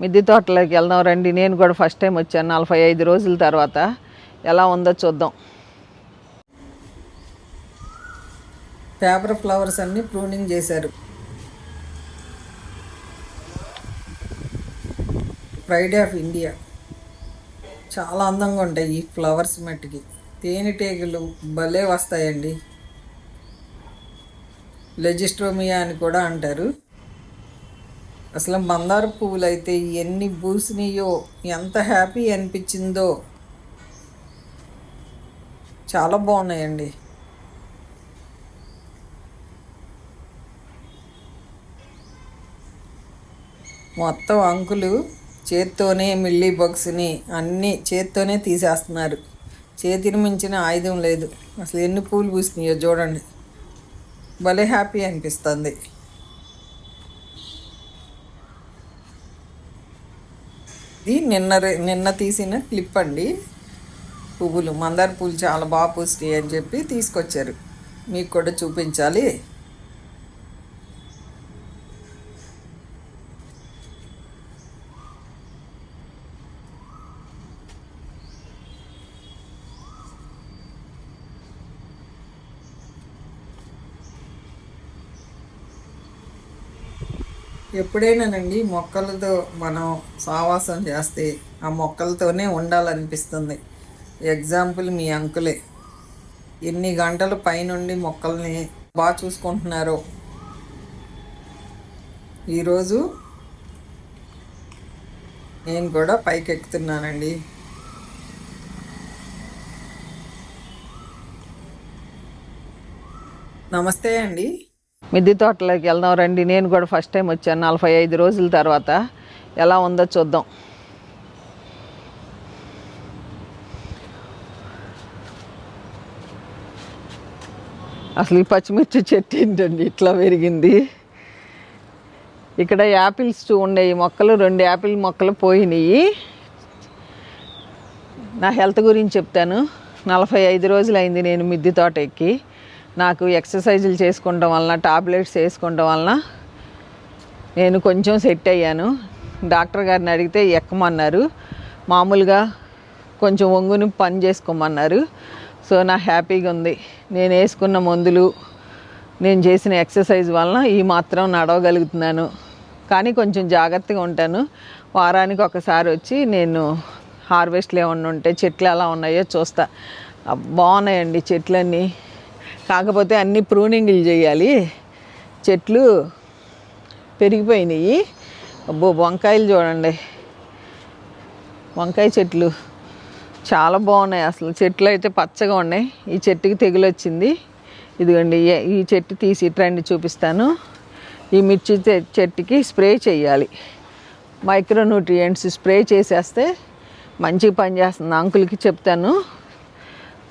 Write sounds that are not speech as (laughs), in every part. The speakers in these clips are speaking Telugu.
మిద్దె తోటలోకి వెళ్దాం రండి. నేను కూడా ఫస్ట్ టైం వచ్చాను నలభై ఐదు రోజుల తర్వాత. ఎలా ఉందో చూద్దాం. పేపర్ ఫ్లవర్స్ అన్నీ ప్రూనింగ్ చేశారు. ప్రైడ్ ఆఫ్ ఇండియా చాలా అందంగా ఉంటాయి ఈ ఫ్లవర్స్ మట్టికి. తేనెటీగలు భలే వస్తాయండి. లెజిస్ట్రోమియా అని కూడా అంటారు. అసలు మందార పువ్వులు అయితే ఎన్ని పూసినాయో ఎంత హ్యాపీ అనిపించిందో. చాలా బాగున్నాయండి. మొత్తం అంకులు చేత్తోనే మిల్లీ బాక్స్ని అన్నీ చేత్తోనే తీసేస్తున్నారు. చేతిని మించిన ఆయుధం లేదు. అసలు ఎన్ని పూలు పూసినాయో చూడండి. భలే హ్యాపీ అనిపిస్తుంది. నిన్న రే- నిన్న తీసిన క్లిప్ అండి. పువ్వులు మందార పువ్వులు చాలా బాగా పూస్తాయి అని చెప్పి తీసుకొచ్చారు. మీకు కూడా చూపించాలి. ఎప్పుడైనానండి మొక్కలతో మనం సావాసం చేస్తే ఆ మొక్కలతోనే ఉండాలనిపిస్తుంది. ఎగ్జాంపుల్ మీ అంకులే. ఎన్ని గంటలు పైనుండి మొక్కల్ని బాగా చూసుకుంటున్నారో. ఈరోజు నేను కూడా పైకి ఎక్కుతున్నానండి నమస్తే అండి. మిద్దె తోటలోకి వెళ్దాం రండి. నేను కూడా ఫస్ట్ టైం వచ్చాను నలభై ఐదు రోజుల తర్వాత. ఎలా ఉందో చూద్దాం. అసలు ఈ పచ్చిమిర్చి చెట్టు ఏంటండి? ఇట్లా పెరిగింది. ఇక్కడ యాపిల్స్ ఉండేవి మొక్కలు రెండు యాపిల్ మొక్కలు పోయినాయి. నా హెల్త్ గురించి చెప్తాను. నలభై ఐదు రోజులు అయింది నేను మిద్దె తోట ఎక్కి నాకు ఎక్సర్సైజులు చేసుకోవడం వలన టాబ్లెట్స్ వేసుకోవడం వలన నేను కొంచెం సెట్ అయ్యాను. డాక్టర్ గారిని అడిగితే ఎక్కమన్నారు. మామూలుగా కొంచెం ఒంగుని పని చేసుకోమన్నారు. సో నా హ్యాపీగా ఉంది. నేను వేసుకున్న మందులు నేను చేసిన ఎక్సర్సైజ్ వలన ఈ మాత్రం నడవగలుగుతున్నాను. కానీ కొంచెం జాగ్రత్తగా ఉంటాను. వారానికి ఒకసారి వచ్చి నేను హార్వెస్ట్లు ఏమన్నా ఉంటే చెట్లు ఎలా ఉన్నాయో చూస్తా. బాగున్నాయండి చెట్లన్నీ. కాకపోతే అన్ని ప్రూనింగ్లు చేయాలి. చెట్లు పెరిగిపోయినాయి. అబ్బో వంకాయలు చూడండి. వంకాయ చెట్లు చాలా బాగున్నాయి అసలు. చెట్లు అయితే పచ్చగా ఉన్నాయి. ఈ చెట్టుకి తెగులు వచ్చింది ఇదిగోండి ఈ- ఈ చెట్టు తీసి ట్రెండ్ చూపిస్తాను. ఈ మిర్చి చెట్టుకి స్ప్రే చేయాలి. మైక్రో న్యూట్రియంట్స్ స్ప్రే చేసేస్తే మంచిగా పనిచేస్తుంది. అంకుల్కి చెప్తాను.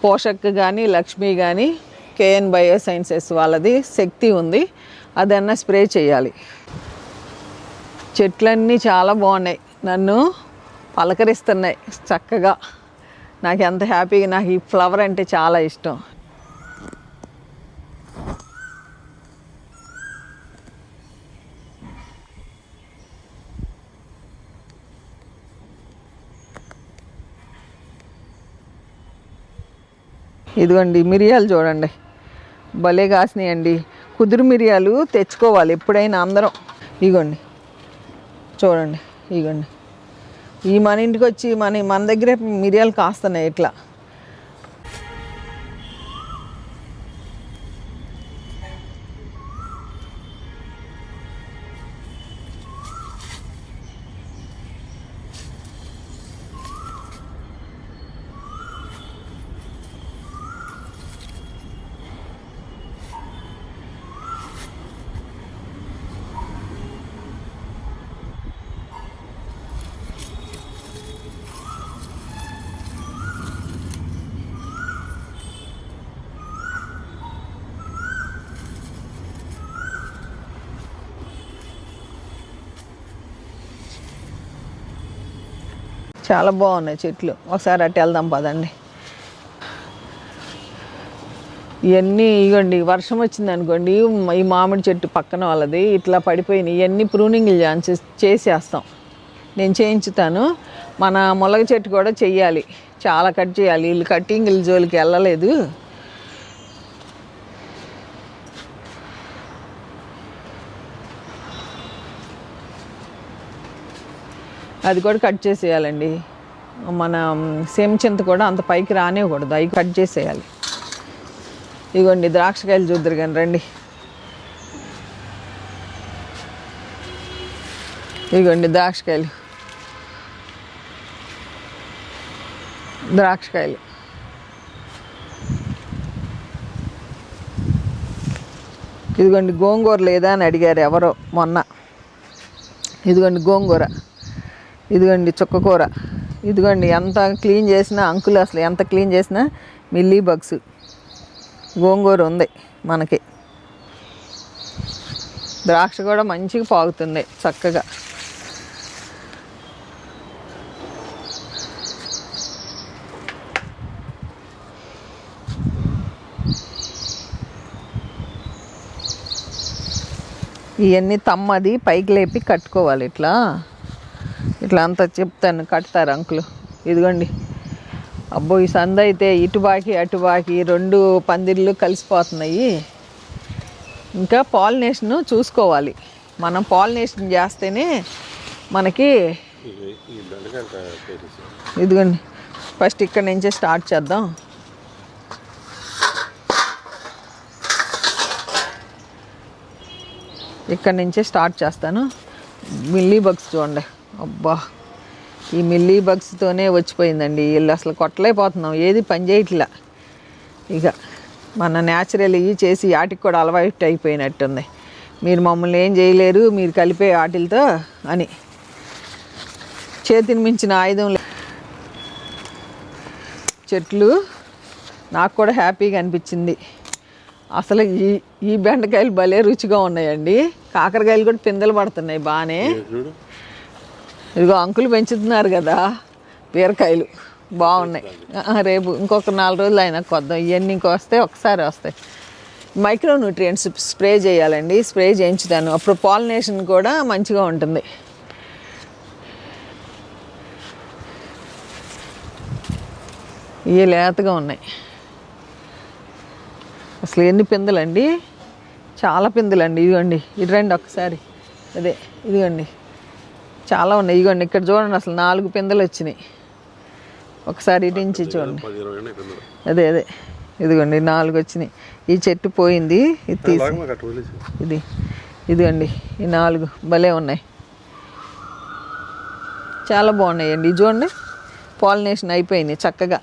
పోషక్ కానీ లక్ష్మి కానీ కేఎన్ బయోసైన్సెస్ వాళ్ళది శక్తి ఉంది అదన్నా స్ప్రే చేయాలి. చెట్లన్నీ చాలా బాగున్నాయి నన్ను పలకరిస్తున్నాయి చక్కగా. నాకు ఎంత హ్యాపీగా నాకు ఈ ఫ్లవర్ అంటే చాలా ఇష్టం. ఇదిగోండి మిరియాలు చూడండి. భలే కాసినాయండి. కుదురు మిరియాలు తెచ్చుకోవాలి ఎప్పుడైనా అందరం. ఇగోండి. చూడండి ఇగోండి. ఈ మన ఇంటికి వచ్చి మన మన దగ్గరే మిరియాలు కాస్తున్నాయి ఇట్లా. చాలా బాగున్నాయి చెట్లు. ఒకసారి అటు వెళ్దాం పదండి. ఇవన్నీ ఇవ్వండి వర్షం వచ్చింది అనుకోండి ఈ మామిడి చెట్టు పక్కన వాళ్ళది ఇట్లా పడిపోయినాయి. ఇవన్నీ ప్రూనింగ్లు చేసి చేసేస్తాం. నేను చేయించుతాను. మన మొలగ చెట్టు కూడా చెయ్యాలి. చాలా కట్ చేయాలి. వీళ్ళు కట్టింగ్ జోలికి వెళ్ళలేదు. అది కూడా కట్ చేసేయాలండి. మన సేమ్ చింత కూడా అంత పైకి రానివ్వకూడదు. అవి కట్ చేసేయాలి. ఇదిగోండి ద్రాక్షకాయలు చూద్దరు కానీ రండి. ఇదిగోండి ద్రాక్షకాయలు. ద్రాక్షకాయలు. ఇదిగోండి గోంగూర లేదా అని అడిగారు ఎవరో మొన్న. ఇదిగోండి గోంగూర. ఇదిగోండి చుక్కకూర ఇదిగోండి ఎంత క్లీన్ చేసినా అంకులు అసలు ఎంత క్లీన్ చేసినా మిల్లీ బగ్స్. గోంగూర ఉంది మనకి. ద్రాక్ష కూడా మంచిగా పాగుతుంది చక్కగా. ఇవన్నీ తమ్మది పైకి లేపి కట్టుకోవాలి ఇట్లా. ఇట్లా అంతా చెప్తాను కడతారు అంకులు. ఇదిగోండి. అబ్బో ఈ సంద అయితే ఇటు బాకి అటు బాకి రెండు పందిర్లు కలిసిపోతున్నాయి. ఇంకా పాలినేషన్ చూసుకోవాలి. మనం పాలినేషన్ చేస్తేనే మనకి ఇదిగోండి. ఫస్ట్ ఇక్కడ నుంచే స్టార్ట్ చేద్దాం. ఇక్కడ నుంచే స్టార్ట్ చేస్తాను. మిల్లీ బగ్స్ చూడండి. అబ్బా ఈ మిల్లీ బగ్స్తోనే వచ్చిపోయిందండి. వీళ్ళు అసలు కొట్టలేకపోతున్నాం. ఏది పని చేయట్లా. ఇక మన న్యాచురల్ ఇవి చేసి వాటికి కూడా అలవాటు అయిపోయినట్టుంది. మీరు మమ్మల్ని ఏం చేయలేరు మీరు కలిపే వాటిలతో అని. చేతిని మించిన ఆయుధం చెట్లు నాకు కూడా హ్యాపీగా అనిపించింది. అసలు ఈ ఈ బెండకాయలు భలే రుచిగా ఉన్నాయండి. కాకరకాయలు కూడా పిందెలు పడుతున్నాయి బాగానే ఇదిగో అంకులు పెంచుతున్నారు కదా బీరకాయలు. బాగున్నాయి. రేపు ఇంకొక నాలుగు రోజులు అయినా కొద్దాం. ఇవన్నీ ఇంకో వస్తే ఒకసారి వస్తాయి. మైక్రో న్యూట్రియంట్స్ స్ప్రే చేయాలండి. స్ప్రే చేయించుతాను. అప్పుడు పాలినేషన్ కూడా మంచిగా ఉంటుంది. ఇవి లేతగా ఉన్నాయి. అసలు ఎన్ని పిందెలండి? చాలా పిందెలండి. ఇదిగోండి. ఇది రండి ఒకసారి. అదే ఇదిగోండి. చాలా ఉన్నాయి. ఇదిగోండి ఇక్కడ చూడండి అసలు నాలుగు పిందెలు వచ్చినాయి. ఒకసారి ఇటు నుంచి చూడండి. అదే అదే. ఇదిగోండి నాలుగు వచ్చినాయి. ఈ చెట్టు పోయింది ఇది తీసి ఇది ఇదిగోండి ఈ నాలుగు భలే ఉన్నాయి. చాలా బాగున్నాయండి. ఇది చూడండి పాలినేషన్ అయిపోయింది చక్కగా.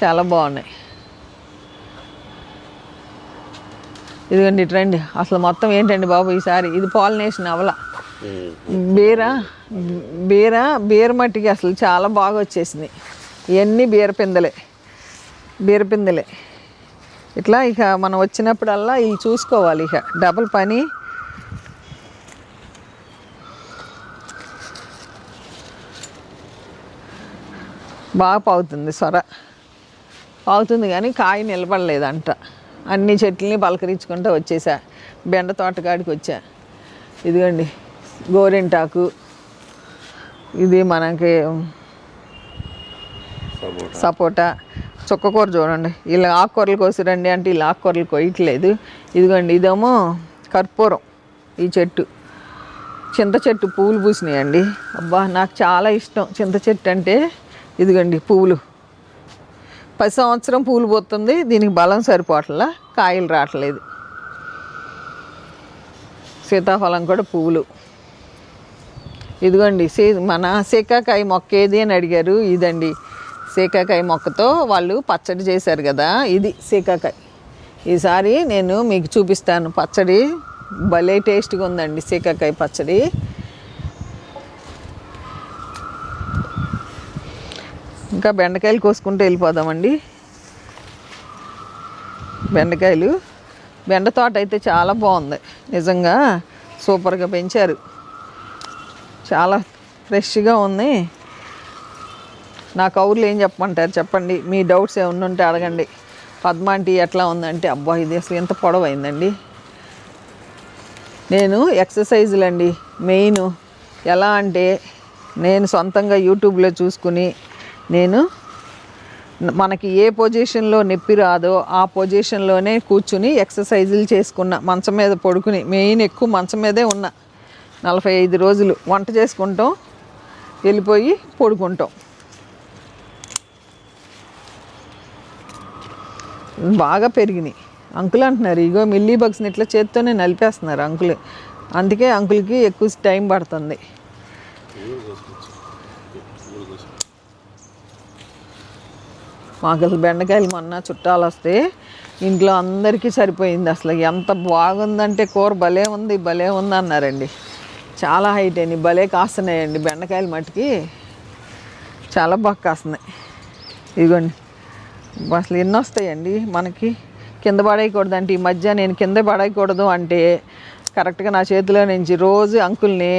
చాలా బాగున్నాయి. ఇదిగోండి ఇటు రండి. అసలు మొత్తం ఏంటండి బాబు ఈసారి ఇది పాలినేషన్ అవల బీర బీర బీర మట్టికి అసలు చాలా బాగా వచ్చేసింది. ఇవన్నీ బీర పిందలే. బీర పిందలే. ఇట్లా ఇక మనం వచ్చినప్పుడల్లా ఇవి చూసుకోవాలి ఇక. డబల్ పని. బాగా పాగుతుంది సొర. పాగుతుంది కానీ కాయ నిలబడలేదంట. అన్ని చెట్లని పలకరించుకుంటూ వచ్చేసా. బెండ తోటకాడికి వచ్చా. ఇదిగోండి. గోరింటాకు. ఇది మనకి సపోటా. చుక్కకూర చూడండి. ఇలా ఆకుకూరలు కోసిరండి అంటే ఇలా ఆకుకూరలు కొయ్యట్లేదు ఇదిగోండి ఇదేమో కర్పూరం ఈ చెట్టు. చింత చెట్టు పువ్వులు పూసినాయండి. అబ్బా నాకు చాలా ఇష్టం చింత చెట్టు అంటే. ఇదిగోండి పువ్వులు. పది సంవత్సరం పూలు పోతుంది. దీనికి బలం సరిపోవట్లా. కాయలు రావట్లేదు. సీతాఫలం కూడా పువ్వులు. ఇదిగోండి సీ మన సీకాకాయ మొక్క ఏది అని అడిగారు ఇదండి. సీకాకాయ మొక్కతో వాళ్ళు పచ్చడి చేశారు కదా ఇది సీకాకాయ. ఈసారి నేను మీకు చూపిస్తాను పచ్చడి. భలే టేస్ట్గా ఉందండి సీకాకాయ పచ్చడి. ఇంకా బెండకాయలు కోసుకుంటూ వెళ్ళిపోదామండి. బెండకాయలు. బెండ తోట అయితే చాలా బాగుంది. నిజంగా సూపర్గా పెంచారు. చాలా ఫ్రెష్గా ఉంది. నా కౌర్లు ఏం చెప్పమంటారు చెప్పండి. మీ డౌట్స్ ఏమన్నా ఉంటే అడగండి. పద్మాంటి ఎట్లా ఉందంటే అబ్బా ఇది అసలు ఎంత పొడవైందండి. నేను ఎక్సర్సైజులు అండి మెయిన్ ఎలా అంటే నేను సొంతంగా యూట్యూబ్లో చూసుకుని నేను మనకి ఏ పొజిషన్లో నొప్పి రాదో ఆ పొజిషన్లోనే కూర్చుని ఎక్సర్సైజులు చేసుకున్న మంచం మీద పడుకుని మెయిన్ ఎక్కువ మంచం మీదే ఉన్నా. నలభై ఐదు రోజులు వంట చేసుకుంటాం వెళ్ళిపోయి పడుకుంటాం. బాగా పెరిగినాయి. అంకుల్ అంటున్నారు ఇగో మిల్లీ బగ్స్ని ఇట్లా చేత్తోనే నలిపేస్తున్నారు అంకుల్. అందుకే అంకుల్కి ఎక్కువ టైం పడుతుంది. మాకు అసలు బెండకాయలు మొన్న చుట్టాలు వస్తే ఇంట్లో అందరికీ సరిపోయింది అసలు. ఎంత బాగుందంటే కూర భలే ఉంది భలే ఉంది అన్నారండి. చాలా హైట్ అయింది భలే కాస్తున్నాయండి బెండకాయలు మట్టుకి. చాలా బాగా కాస్తున్నాయి. ఇదిగోండి. అసలు ఎన్ని వస్తాయండి మనకి? కింద పడేయకూడదు అంటే ఈ మధ్య నేను కింద పడేయకూడదు అంటే కరెక్ట్గా నా చేతిలో నుంచి రోజు అంకుల్ని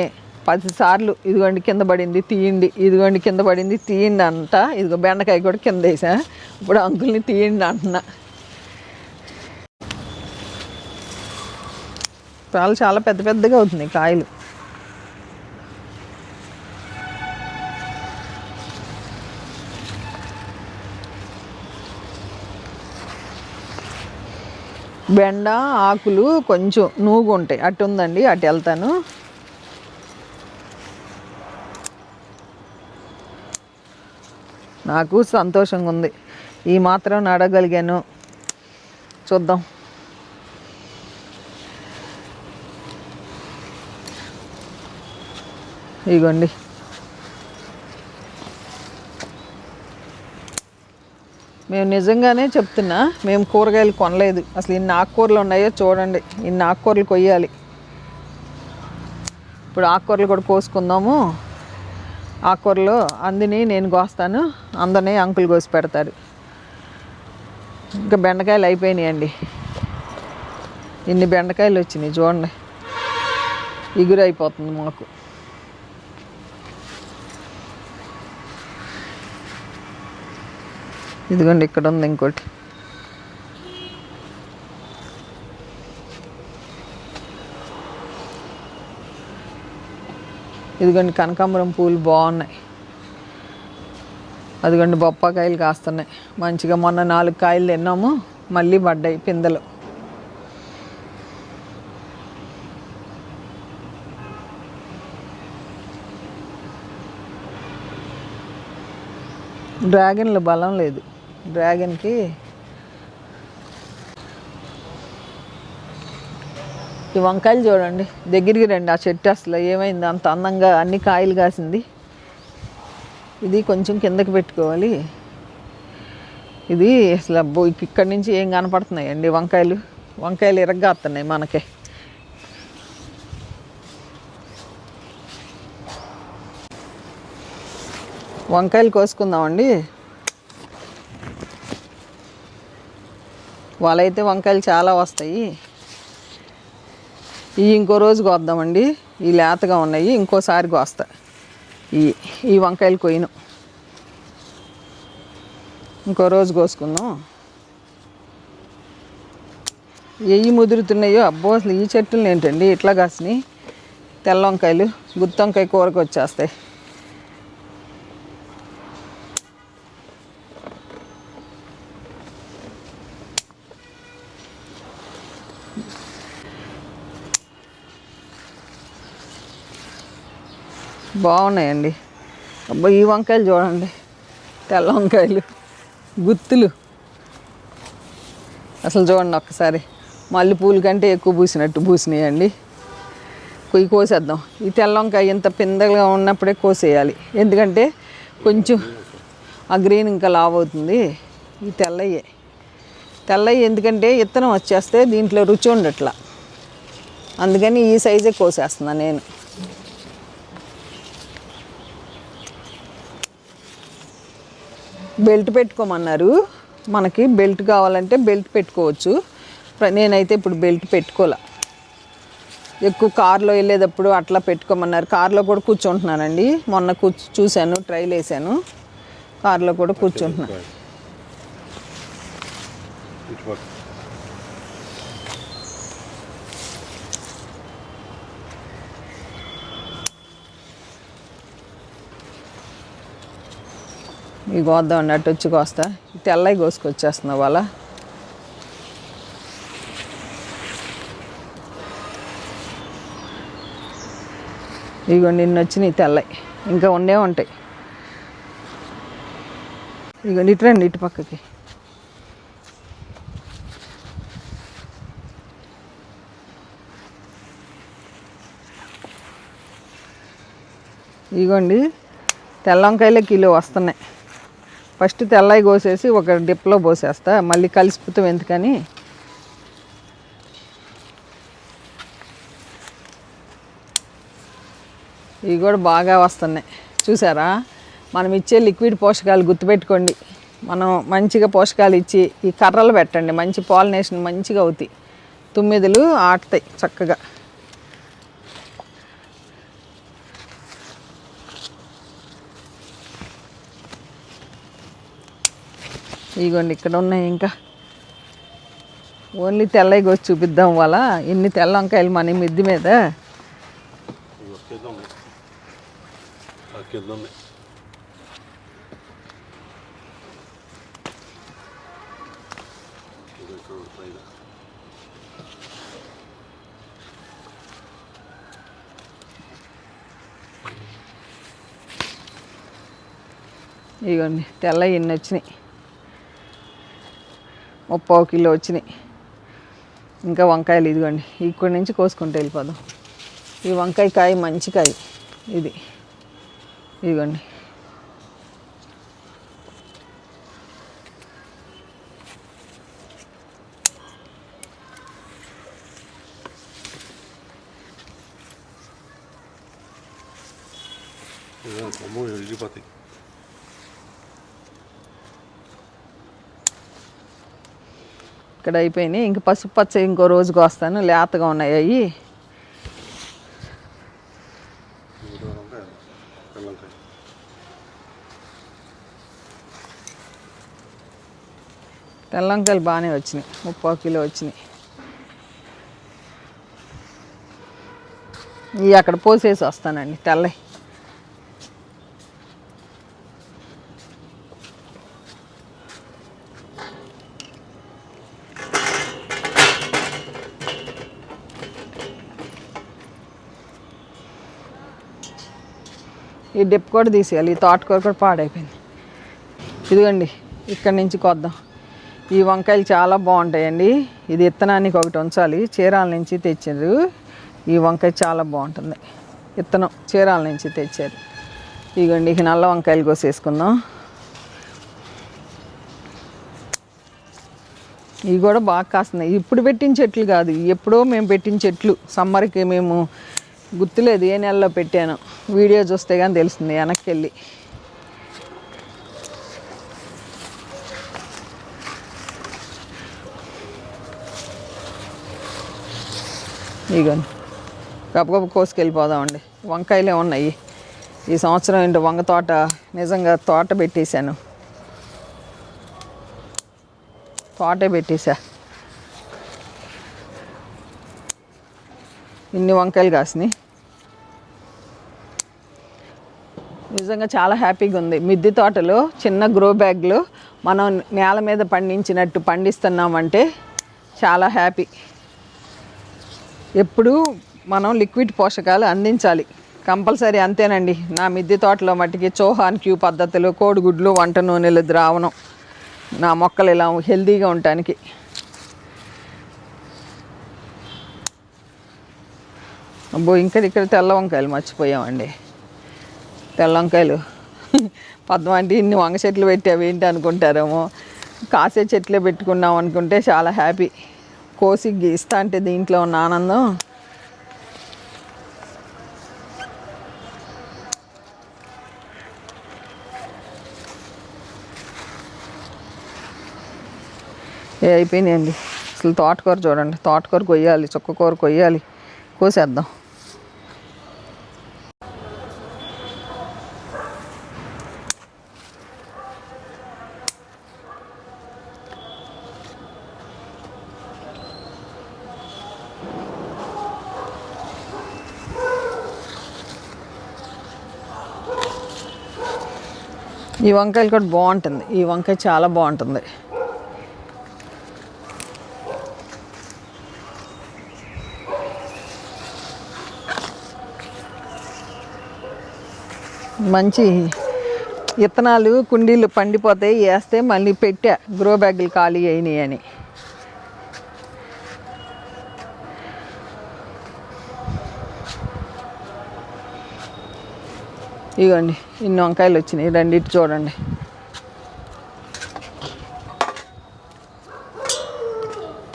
పదిసార్లు ఇదిగోండి కింద పడింది తీయండి ఇదిగోండి కింద పడింది తీయండి అంట. ఇదిగో బెండకాయ కూడా కింద వేసా. ఇప్పుడు అంకుల్ని తీయండి అంటున్నా. పాలు చాలా పెద్ద పెద్దగా అవుతున్నాయి కాయలు. బెండ ఆకులు కొంచెం నూగు ఉంటాయి అటు ఉందండి అటు వెళ్తాను. నాకు సంతోషంగా ఉంది ఈ మాత్రం నడగలిగాను చూద్దాం. ఇగోండి. మేము నిజంగానే చెప్తున్నా మేము కూరగాయలు కొనలేదు. అసలు ఇన్ని ఆకుకూరలు ఉన్నాయో చూడండి. ఇన్ని ఆకుకూరలు కొయ్యాలి. ఇప్పుడు ఆకుకూరలు కూడా కోసుకుందాము. ఆకుకూరలు అందిని నేను కోస్తాను. అందరినీ అంకుల్ కోసి పెడతారు. ఇంకా బెండకాయలు అయిపోయినాయండి. ఇన్ని బెండకాయలు వచ్చినాయి చూడండి. ఇగురు అయిపోతుంది మాకు. ఇదిగోండి ఇక్కడ ఉంది ఇంకోటి. ఇదిగోండి కనకాంబరం పూలు బాగున్నాయి. అదిగోండి బొప్పాకాయలు కాస్తున్నాయి. మంచిగా మొన్న నాలుగు కాయలు తిన్నాము మళ్ళీ పడ్డాయి పిందెలు. డ్రాగన్లు బలం లేదు. డ్రాగన్కి ఈ వంకాయలు చూడండి. దగ్గరికి రండి ఆ చెట్టు అసలు ఏమైంది అంత అందంగా అన్ని కాయలు కాసింది. ఇది కొంచెం కిందకి పెట్టుకోవాలి. ఇది అసలు అబ్బో ఇక్కడి నుంచి ఏం కనపడుతున్నాయండి వంకాయలు? వంకాయలు ఇరగ్గాస్తున్నాయి మనకే. వంకాయలు కోసుకుందామండి. వాళ్ళైతే వంకాయలు చాలా వస్తాయి. ఈ ఇంకో రోజు కోద్దామండి. ఈ లేతగా ఉన్నాయి. ఇంకోసారి కోస్తా. ఈ ఈ వంకాయలు కొయ్యను. ఇంకో రోజు కోసుకుందాం. ఎయ్యి ముదురుతున్నాయో? అబ్బో అసలు ఈ చెట్టులు ఏంటండి? ఇట్లా కాసినాయి. తెల్ల వంకాయలు గుత్తి వంకాయ కూరకు వచ్చేస్తాయి. బాగున్నాయండి. అబ్బా ఈ వంకాయలు చూడండి. తెల్ల వంకాయలు గుత్తులు. అసలు చూడండి ఒక్కసారి. మల్లెపూల కంటే ఎక్కువ పూసినట్టు పూసినాయండి. కొయ్యి కోసేద్దాం. ఈ తెల్ల వంకాయ ఇంత పిందలుగా ఉన్నప్పుడే కోసేయాలి. ఎందుకంటే కొంచెం ఆ గ్రీన్ ఇంకా లావ్ అవుతుంది. ఈ తెల్లయ్యే తెల్లయ్యి ఎందుకంటే ఇత్తనం వచ్చేస్తే దీంట్లో రుచి ఉండట్లా. అందుకని ఈ సైజే కోసేస్తున్నా నేను. బెల్ట్ పెట్టుకోమన్నారు. మనకి బెల్ట్ కావాలంటే బెల్ట్ పెట్టుకోవచ్చు. నేనైతే ఇప్పుడు బెల్ట్ పెట్టుకోలే. ఎక్కువ కార్లో వెళ్ళేటప్పుడు అట్లా పెట్టుకోమన్నారు. కార్లో కూడా కూర్చుంటున్నానండి. మొన్న కూర్చు చూశాను ట్రైల్ వేసాను కార్లో కూడా కూర్చుంటున్నాను ఇటు ఇవి కోద్దాం అటు వచ్చి కోస్తా. తెల్లవి కోసుకొచ్చేస్తున్నా వాళ్ళ ఇగో నిన్న వచ్చినాయి తెల్లవి ఇంకా ఉండే ఉంటాయి. ఇగో ఇటు రండి ఇటు పక్కకి. ఇగోండి తెల్ల వంకాయలే కిలో వస్తున్నాయి. ఫస్ట్ తెల్లవి కోసేసి ఒక డిప్లో పోసేస్తా. మళ్ళీ కలిసిపోతాం ఎందుకని? ఇవి కూడా బాగా వస్తున్నాయి. చూసారా? మనం ఇచ్చే లిక్విడ్ పోషకాలు గుర్తుపెట్టుకోండి. మనం మంచిగా పోషకాలు ఇచ్చి ఈ కర్రలు పెట్టండి. మంచి పాలినేషన్ మంచిగా అవుతాయి. తుమ్మిదలు ఆడతాయి చక్కగా. ఇగోండి ఇక్కడ ఉన్నాయి ఇంకా. ఓన్లీ తెల్లవి వచ్చి చూపిద్దాం వాళ్ళ ఎన్ని తెల్ల వంకాయలు మన మిద్ది మీద. ఇగోండి తెల్ల ఎన్ని వచ్చినాయి. ముప్పావు కిలో వచ్చినాయి. ఇంకా వంకాయలు ఇదిగోండి. ఇక్కడి నుంచి కోసుకుంటూ వెళ్ళిపోదాం. ఈ వంకాయ కాయ మంచి కాయ ఇది. ఇదిగోండి. ఇవి ఇక్కడ అయిపోయినాయి. ఇంక పసుపు పచ్చ ఇంకో రోజుకి వస్తాను. లేతగా ఉన్నాయి అవి తెల్లంకాయలు బాగానే వచ్చినాయి. ముప్పై కిలో వచ్చినాయి. ఇవి అక్కడ పోసేసి వస్తానండి తెల్లవి ఈ డిప్ కూడా తీసేయాలి. ఈ తోటకూర కూడా పాడైపోయింది. ఇదిగోండి ఇక్కడి నుంచి కొద్దాం. ఈ వంకాయలు చాలా బాగుంటాయండి. ఇది ఇత్తనానికి ఒకటి ఉంచాలి. చీరాల నుంచి తెచ్చారు. ఈ వంకాయ చాలా బాగుంటుంది. ఇత్తనం చీరాల నుంచి తెచ్చారు. ఇదిగోండి ఇక నల్ల వంకాయలు కోసేసుకుందాం. ఇవి కూడా బాగా కాస్తున్నాయి. ఇప్పుడు పెట్టిన చెట్లు కాదు. ఎప్పుడో మేము పెట్టిన చెట్లు. సమ్మర్కి మేము గుర్తులేదు ఏ నెలలో పెట్టాను. వీడియో చూస్తే కానీ తెలుస్తుంది వెనక్కి వెళ్ళి ఇగోండి గప్పగప్ప కోసుకెళ్ళిపోదామండి. వంకాయలే ఉన్నాయి. ఈ సంవత్సరం ఏంటి వంగ తోట నిజంగా తోట పెట్టేశాను. తోటే పెట్టేశా. ఇన్ని వంకాయలు కాసినాయి. నిజంగా చాలా హ్యాపీగా ఉంది. మిద్దె తోటలో చిన్న గ్రో బ్యాగ్లో మనం నేల మీద పండించినట్టు పండిస్తున్నామంటే చాలా హ్యాపీ. ఎప్పుడూ మనం లిక్విడ్ పోషకాలు అందించాలి. కంపల్సరీ అంతేనండి. నా మిద్దె తోటలో మట్టికి చోహాన్ క్యూ పద్ధతులు కోడిగుడ్లు వంట నూనెలు ద్రావణం నా మొక్కలు ఇలా హెల్తీగా ఉండటానికి. అబ్బో ఇంకా ఇక్కడ తెల్ల వంకాయలు మర్చిపోయామండి. తెల్ల వంకాయలు (laughs) పద్మ అంటే ఇన్ని వంగ చెట్లు పెట్టావు ఏంటి అనుకుంటారేమో. కాసే చెట్లే పెట్టుకున్నాం అనుకుంటే చాలా హ్యాపీ. కోసి గీస్తా అంటే దీంట్లో ఉన్న ఆనందం. ఏ అయిపోయినాయండి. అసలు తోటకూర చూడండి. తోటకూర కొయ్యాలి చుక్కకూర కొయ్యాలి. కోసేద్దాం. ఈ వంకాయలు కూడా బాగుంటుంది. ఈ వంకాయ చాలా బాగుంటుంది. మంచి విత్తనాలు కుండీలు పండిపోతాయి. వేస్తే మళ్ళీ పెట్టా. గ్రో బ్యాగులు ఖాళీ అయినాయి అని. ఇగోండి ఇన్ని వంకాయలు వచ్చినాయి రెండిటి చూడండి.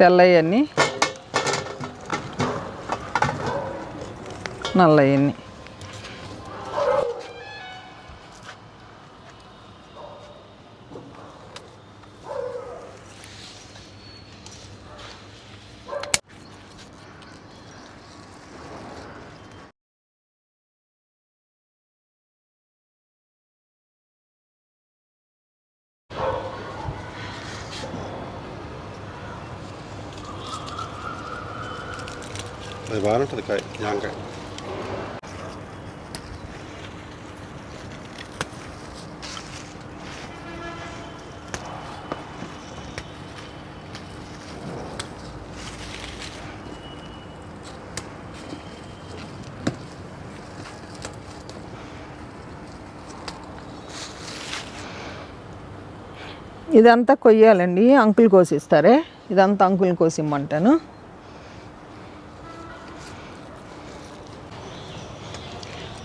తెల్లయన్నీ నల్లయన్నీ. అది కాయ జాంకాయ ఇదంతా కొయ్యాలండి అంకుల్ కోసిస్తారే. ఇదంతా అంకుల్ కోసిమ్మంటాను.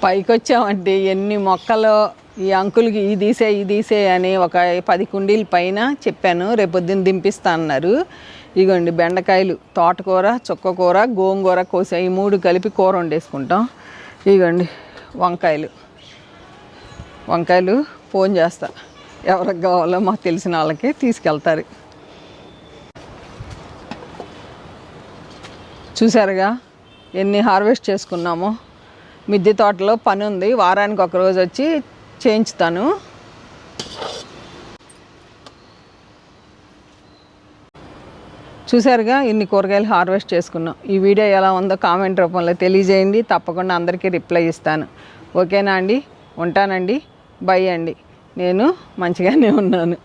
పైకి వచ్చామంటే ఎన్ని మొక్కలు ఈ అంకుల్కి ఈ తీసే ఈ తీసే అని ఒక పది కుండీల పైన చెప్పాను. రేపొద్దున దింపిస్తా అన్నారు ఇగోండి బెండకాయలు తోటకూర చుక్కకూర గోంగూర కోసా ఈ మూడు కలిపి కూర వండేసుకుంటాం. ఇగోండి వంకాయలు. వంకాయలు ఫోన్ చేస్తా. ఎవరికి కావాలో మాకు తెలిసిన వాళ్ళకి తీసుకెళ్తారు. చూసారుగా ఎన్ని హార్వెస్ట్ చేసుకున్నామో. మిద్దె తోటలో పని ఉంది వారానికి ఒక రోజు వచ్చి చేయించుతాను. చూసారుగా ఇన్ని కూరగాయలు హార్వెస్ట్ చేసుకున్నాం. ఈ వీడియో ఎలా ఉందో కామెంట్ రూపంలో తెలియజేయండి. తప్పకుండా అందరికీ రిప్లై ఇస్తాను. ఓకేనా అండి? ఉంటానండి. బై అండి. నేను మంచిగానే ఉన్నాను.